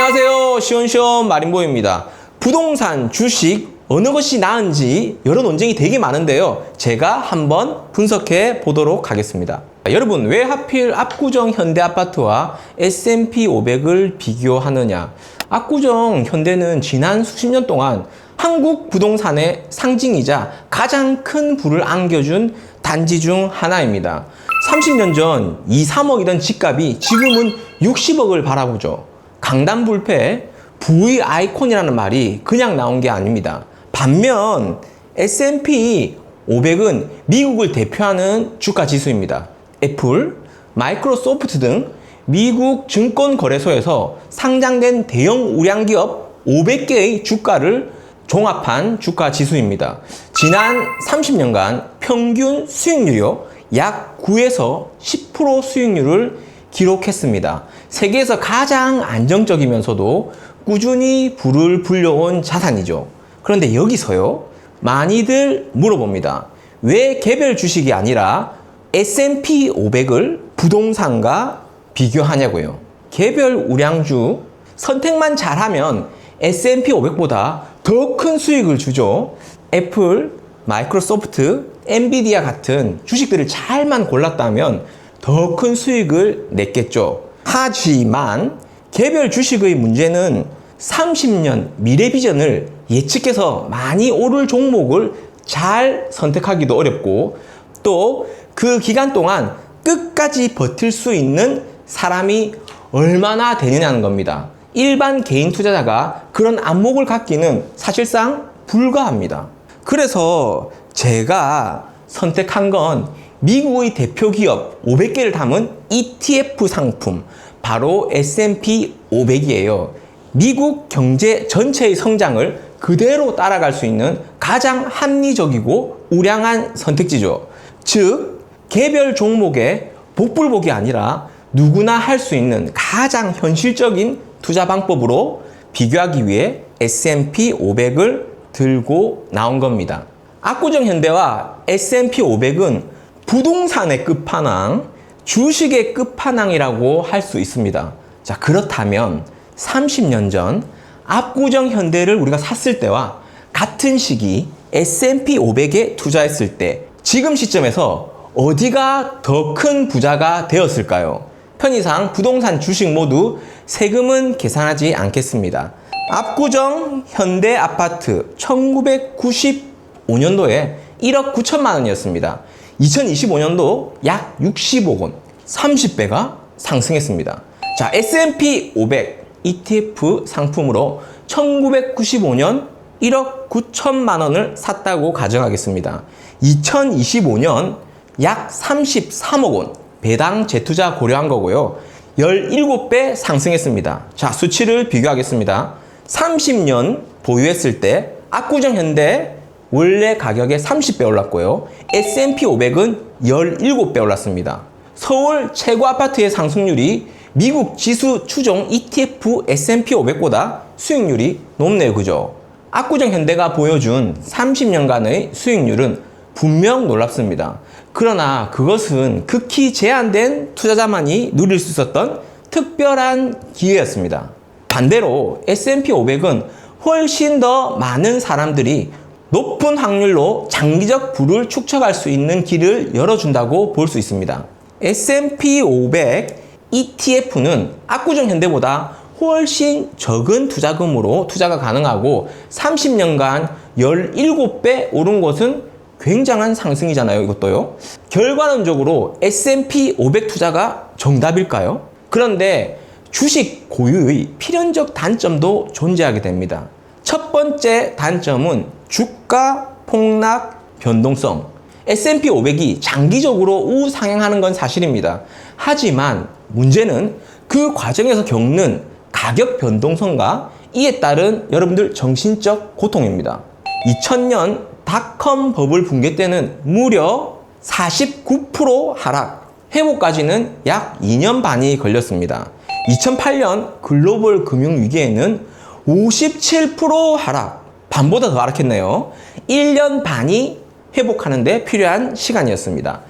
안녕하세요. 시원시원 마린보입니다. 부동산, 주식, 어느 것이 나은지 여러 논쟁이 되게 많은데요. 제가 한번 분석해 보도록 하겠습니다. 여러분, 왜 하필 압구정 현대 아파트와 S&P 500을 비교하느냐? 압구정 현대는 지난 수십 년 동안 한국 부동산의 상징이자 가장 큰 부를 안겨준 단지 중 하나입니다. 30년 전 2, 3억이던 집값이 지금은 60억을 바라보죠. 강남불패 부의 아이콘이라는 말이 그냥 나온 게 아닙니다. 반면 S&P 500은 미국을 대표하는 주가 지수입니다. 애플, 마이크로소프트 등 미국 증권거래소에서 상장된 대형 우량기업 500개의 주가를 종합한 주가 지수입니다. 지난 30년간 평균 수익률이요. 약 9에서 10% 수익률을 기록했습니다. 세계에서 가장 안정적이면서도 꾸준히 불을 불려온 자산이죠. 그런데 여기서요. 많이들 물어봅니다. 왜 개별 주식이 아니라 S&P 500을 부동산과 비교하냐고요. 개별 우량주 선택만 잘하면 S&P 500보다 더 큰 수익을 주죠. 애플, 마이크로소프트, 엔비디아 같은 주식들을 잘만 골랐다면 더 큰 수익을 냈겠죠. 하지만 개별 주식의 문제는 30년 미래 비전을 예측해서 많이 오를 종목을 잘 선택하기도 어렵고 또 그 기간 동안 끝까지 버틸 수 있는 사람이 얼마나 되느냐는 겁니다. 일반 개인 투자자가 그런 안목을 갖기는 사실상 불가합니다. 그래서 제가 선택한 건 미국의 대표 기업 500개를 담은 ETF 상품, 바로 S&P 500이에요. 미국 경제 전체의 성장을 그대로 따라갈 수 있는 가장 합리적이고 우량한 선택지죠. 즉, 개별 종목의 복불복이 아니라 누구나 할 수 있는 가장 현실적인 투자 방법으로 비교하기 위해 S&P 500을 들고 나온 겁니다. 압구정 현대와 S&P 500은 부동산의 끝판왕, 주식의 끝판왕이라고 할 수 있습니다. 자, 그렇다면 30년 전 압구정 현대를 우리가 샀을 때와 같은 시기 S&P 500에 투자했을 때 지금 시점에서 어디가 더 큰 부자가 되었을까요? 편의상 부동산 주식 모두 세금은 계산하지 않겠습니다. 압구정 현대 아파트 1995년도에 1억 9천만 원이었습니다. 2025년도 약 60억 원, 30배가 상승했습니다. 자, S&P 500 ETF 상품으로 1995년 1억 9천만 원을 샀다고 가정하겠습니다. 2025년 약 33억 원 배당 재투자 고려한 거고요. 17배 상승했습니다. 자, 수치를 비교하겠습니다. 30년 보유했을 때 압구정 현대 원래 가격에 30배 올랐고요. S&P 500은 17배 올랐습니다. 서울 최고 아파트의 상승률이 미국 지수 추종 ETF S&P 500보다 수익률이 높네요. 그죠? 압구정 현대가 보여준 30년간의 수익률은 분명 놀랍습니다. 그러나 그것은 극히 제한된 투자자만이 누릴 수 있었던 특별한 기회였습니다. 반대로 S&P 500은 훨씬 더 많은 사람들이 높은 확률로 장기적 부를 축적할 수 있는 길을 열어준다고 볼 수 있습니다. S&P 500 ETF는 압구정 현대보다 훨씬 적은 투자금으로 투자가 가능하고 30년간 17배 오른 것은 굉장한 상승이잖아요, 이것도요. 결과론적으로 S&P 500 투자가 정답일까요? 그런데 주식 고유의 필연적 단점도 존재하게 됩니다. 첫 번째 단점은 주가 폭락 변동성. S&P 500이 장기적으로 우상향하는 건 사실입니다. 하지만 문제는 그 과정에서 겪는 가격 변동성과 이에 따른 여러분들 정신적 고통입니다. 2000년 닷컴 버블 붕괴 때는 무려 49% 하락, 회복까지는 약 2년 반이 걸렸습니다. 2008년 글로벌 금융 위기에는 57% 하락, 반보다 더 하락했네요. 1년 반이 회복하는데 필요한 시간이었습니다.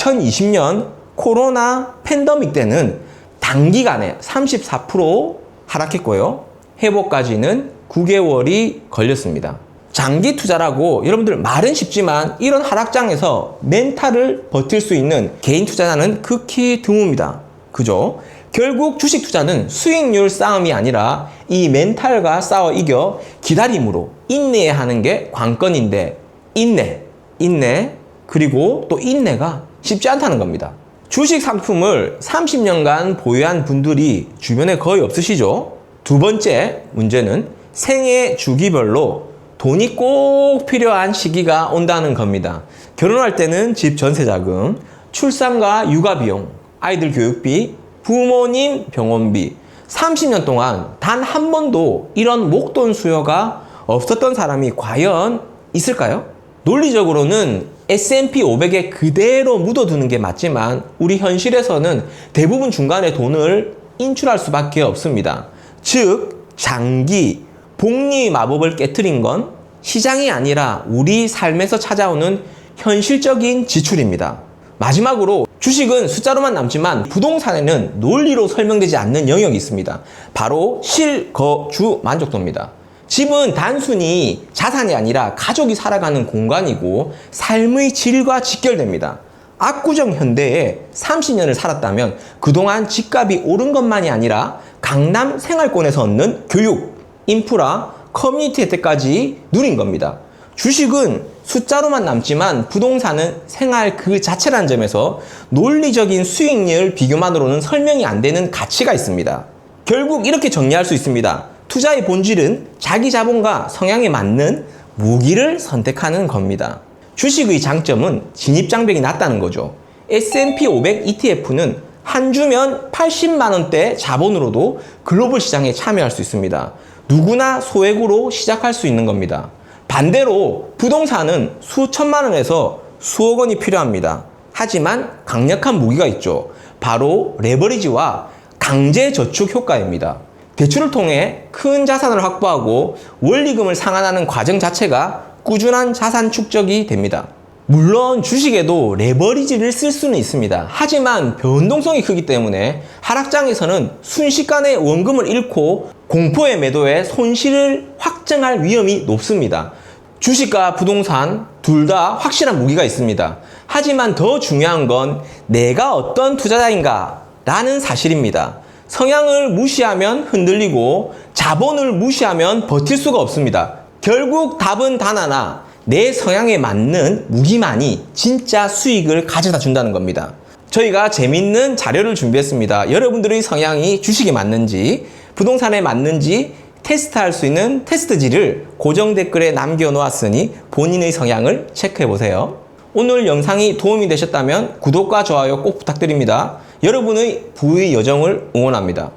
2020년 코로나 팬더믹 때는 단기간에 34% 하락했고요. 회복까지는 9개월이 걸렸습니다. 장기 투자라고 여러분들 말은 쉽지만 이런 하락장에서 멘탈을 버틸 수 있는 개인 투자자는 극히 드뭅니다. 그죠? 결국 주식 투자는 수익률 싸움이 아니라 이 멘탈과 싸워 이겨 기다림으로 인내해야 하는 게 관건인데 인내, 인내, 그리고 또 인내가 쉽지 않다는 겁니다. 주식 상품을 30년간 보유한 분들이 주변에 거의 없으시죠? 두 번째 문제는 생애 주기별로 돈이 꼭 필요한 시기가 온다는 겁니다. 결혼할 때는 집 전세 자금, 출산과 육아 비용, 아이들 교육비, 부모님 병원비. 30년 동안 단 한 번도 이런 목돈 수요가 없었던 사람이 과연 있을까요? 논리적으로는 S&P 500에 그대로 묻어두는 게 맞지만 우리 현실에서는 대부분 중간에 돈을 인출할 수밖에 없습니다. 즉 장기 복리 마법을 깨뜨린 건 시장이 아니라 우리 삶에서 찾아오는 현실적인 지출입니다. 마지막으로 주식은 숫자로만 남지만 부동산에는 논리로 설명되지 않는 영역이 있습니다. 바로 실거주 만족도입니다. 집은 단순히 자산이 아니라 가족이 살아가는 공간이고 삶의 질과 직결됩니다. 압구정 현대에 30년을 살았다면 그동안 집값이 오른 것만이 아니라 강남 생활권에서 얻는 교육, 인프라, 커뮤니티 혜택까지 누린 겁니다. 주식은 숫자로만 남지만 부동산은 생활 그 자체라는 점에서 논리적인 수익률 비교만으로는 설명이 안 되는 가치가 있습니다. 결국 이렇게 정리할 수 있습니다. 투자의 본질은 자기 자본과 성향에 맞는 무기를 선택하는 겁니다. 주식의 장점은 진입장벽이 낮다는 거죠. S&P 500 ETF는 한 주면 80만 원대 자본으로도 글로벌 시장에 참여할 수 있습니다. 누구나 소액으로 시작할 수 있는 겁니다. 반대로 부동산은 수천만 원에서 수억 원이 필요합니다. 하지만 강력한 무기가 있죠. 바로 레버리지와 강제 저축 효과입니다. 대출을 통해 큰 자산을 확보하고 원리금을 상환하는 과정 자체가 꾸준한 자산 축적이 됩니다. 물론 주식에도 레버리지를 쓸 수는 있습니다. 하지만 변동성이 크기 때문에 하락장에서는 순식간에 원금을 잃고 공포의 매도에 손실을 확정할 위험이 높습니다. 주식과 부동산 둘 다 확실한 무기가 있습니다. 하지만 더 중요한 건 내가 어떤 투자자인가 라는 사실입니다. 성향을 무시하면 흔들리고 자본을 무시하면 버틸 수가 없습니다. 결국 답은 단 하나. 내 성향에 맞는 무기만이 진짜 수익을 가져다 준다는 겁니다. 저희가 재밌는 자료를 준비했습니다. 여러분들의 성향이 주식에 맞는지, 부동산에 맞는지 테스트할 수 있는 테스트지를 고정 댓글에 남겨 놓았으니 본인의 성향을 체크해 보세요. 오늘 영상이 도움이 되셨다면 구독과 좋아요 꼭 부탁드립니다. 여러분의 부의 여정을 응원합니다.